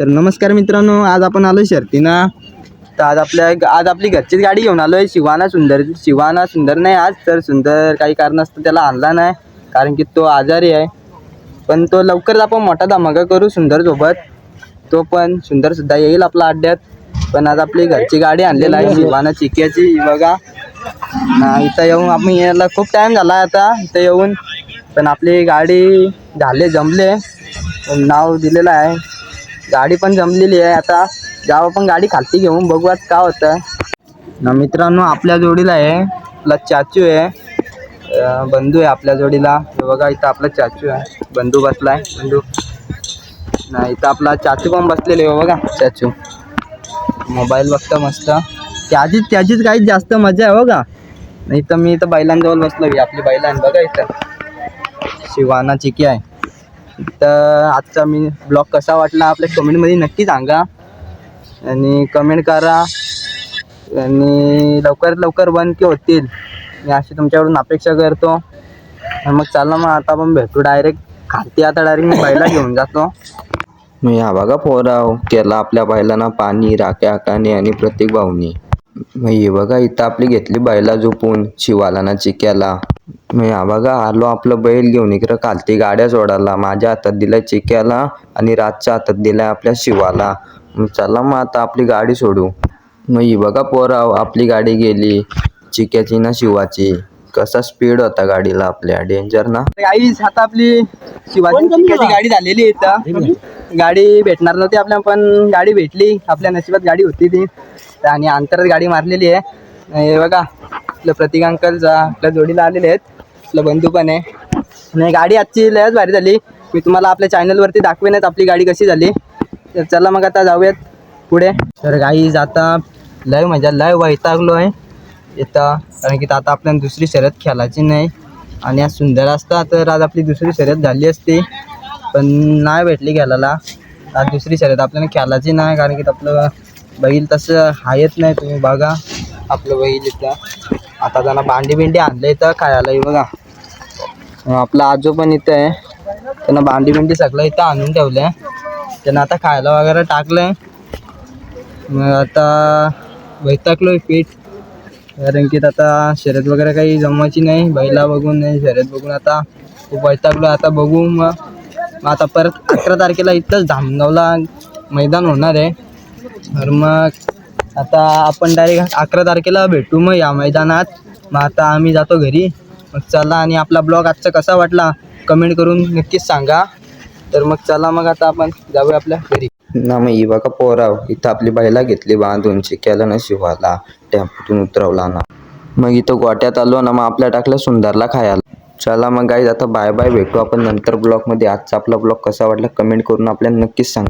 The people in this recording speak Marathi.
तर नमस्कार मित्रांनो आज आपण आलो शर्तीना. तर आज आपल्या आज आपली घरचीच गाडी घेऊन आलो आहे शिवाना सुंदर शिवाना सुंदर नाही आज तर सुंदर काही कारणास्तव त्याला आणला नाही कारण की तो आजारी आहे. पण तो लवकरच आपण मोठा धमाका करू सुंदरसोबत तो पण सुंदरसुद्धा येईल आपला अड्ड्यात. पण आज आपली घरची गाडी आणलेली आहे शिवाना चिक्याची बघा. ना इथं येऊन आपण यायला खूप टाईम झाला आहे आता इथं येऊन. पण आपली गाडी झाले जमले. पण नाव दिलेलं आहे. गाडी पण जमलेली आहे. आता जावं आपण गाडी खालती घेऊन बघू आज का होतं ना मित्रांनो आपल्या जोडीला आहे. आपला चाचू आहे. बंधू आहे आपल्या जोडीला. बघा इथं आपला चाचू आहे. बंधू बसला आहे बंधू. ना इथं आपला चाचू पण बसलेले आहे बघा चाचू. मोबाईल बघता मस्त. त्याचीच त्याचीच काहीच जास्त मजा आहे बघा. नाही तर मी इथं बैलांजवळ बसलो आपली बैल बघा इथं. शिवाना चिकी आहे. तर आजचा मी ब्लॉग कसा वाटला आपल्या कमेंटमध्ये नक्की सांगा. आणि कमेंट करा. आणि लवकरात लवकर बंद की होतील. मी अशी तुमच्याकडून अपेक्षा करतो. मग चला मग आता आपण भेटू डायरेक्ट खाती आता डायरेक्ट मी बैला घेऊन जातो. मग हा बघा पोराव. केला आपल्या बैलांना पाणी राख्या काने आणि प्रत्येक भाऊनी. मग हे बघा इथं आपली घेतली बैला झोपून शिवालाना चिक्याला. मग या बघा आलो आपलं बैल घेऊन. इकडं खालती गाड्या सोडायला. माझ्या हातात दिलाय चिक्याला आणि रातच्या हातात दिलाय आपल्या शिवाला. मग चला मग आता आपली गाडी सोडू. मग ही बघा पोराव आपली गाडी गेली. चिक्याची ना शिवाची. कसा स्पीड होता गाडीला आपल्या. डेंजर ना? गाईस आता आपली शिवाजी गाडी झालेली आहे इथं. गाडी भेटणार नव्हती आपल्या पण गाडी भेटली. आपल्या नशिबात गाडी होती ती. आणि अंतरात गाडी मारलेली आहे. हे बघा आपलं प्रतीक अंकलचा आपल्या जोडीला आलेले आहेत. आपलं बंधू पण आहे. आणि गाडी आजची लयच भारी झाली. मी तुम्हाला आपल्या चॅनलवरती दाखवेनच आपली गाडी कशी झाली. तर चला मग आता जाऊयात पुढे. तर गाई जाता लय मजा लय वैतागलो आहे. इथं कारण की आता आपल्याला दुसरी शर्यत खेळायची नाही. आणि आज सुंदर असता तर आज आपली दुसरी शर्यत झाली असती. पण नाही भेटली खेळायला आज दुसरी शर्यत आपल्याला खेळायची नाही कारण की आपलं बैल तसं हायच नाही तुम्ही बघा. आपलं बैल इथं. आता त्यांना भांडी बिंडी आणलं इथं खायला बघा. आपला आजो पण इथं आहे. त्यांना भांडी बिंडी सगळं इथं आणून ठेवलं आहे त्यांना आता खायला वगैरे टाकलं आहे मग आता वैतागलो आहे पीठ. कारण की आता शर्यत वगैरे काही जमवायची नाही. बैला बघून नाही शर्यत बघून आता खूप वैतागलो आता बघू मग. मग आता परत अकरा तारखेला इथंच धामगावला मैदान होणार आहे. तर मग आता आपण डायरेक्ट अकरा तारखेला भेटू मग या मैदानात. मग आता आम्ही जातो घरी. मग चला आणि आपला ब्लॉग आजचा कसा वाटला? कमेंट करून नक्कीच सांगा. तर मग चला मग आता आपण जाऊया आपल्या घरी. ना मग ही बघा पोराव इथं आपली बैला घेतली बांधून शिक्याला ना शिवाला टॅम्पूतून उतरवला ना. मग इथं गोट्यात आलो ना मग आपल्या टाकल्या सुंदरला खायला. चला मग गाईज आता बाय बाय भेटू आपण नंतर ब्लॉगमध्ये आजचा आपला ब्लॉग कसा वाटला? कमेंट करून आपल्याला नक्कीच सांगा.